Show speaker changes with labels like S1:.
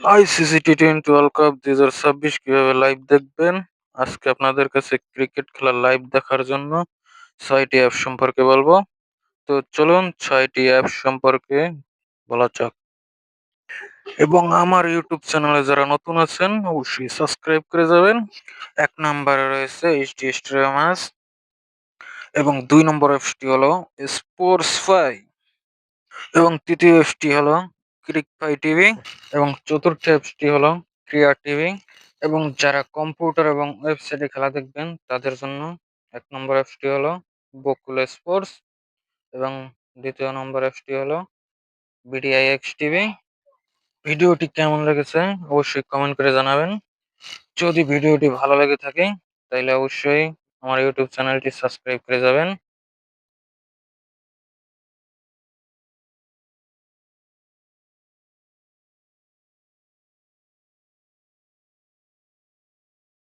S1: ICC T twenty world cup দুই হাজার ছাব্বিশ কীভাবে লাইভ দেখবেন? আজকে আপনাদের কাছে ক্রিকেট খেলা লাইভ দেখার জন্য ছয়টি অ্যাপ সম্পর্কে বলব। তো চলুন, ছয়টি অ্যাপ সম্পর্কে বলা যাক। এবং আমার ইউটিউব চ্যানেলে যারা নতুন আছেন, অবশ্যই সাবস্ক্রাইব করে যাবেন। এক নম্বরে রয়েছে এইচডি স্ট্রিমাস এবং দুই নম্বর অ্যাপসটি হলো স্পোর্টস ফাই এবং তৃতীয় অ্যাপসটি হলো ক্রিক ফাই টিভি এবং চতুর্থ অ্যাপসটি হলো ক্রিয়া টিভি এবং যারা কম্পিউটার এবং ওয়েবসাইটে খেলা দেখবেন, তাদের জন্য এক নম্বর অ্যাপসটি হলো বকুল স্পোর্টস এবং দ্বিতীয় নম্বর অ্যাপসটি হলো বিডিআই এক্স টিভি ভিডিওটি কেমন লেগেছে অবশ্যই কমেন্ট করে জানাবেন। যদি ভিডিওটি ভালো লেগে থাকে তাহলে অবশ্যই আমার ইউটিউব চ্যানেলটি সাবস্ক্রাইব করে যাবেন।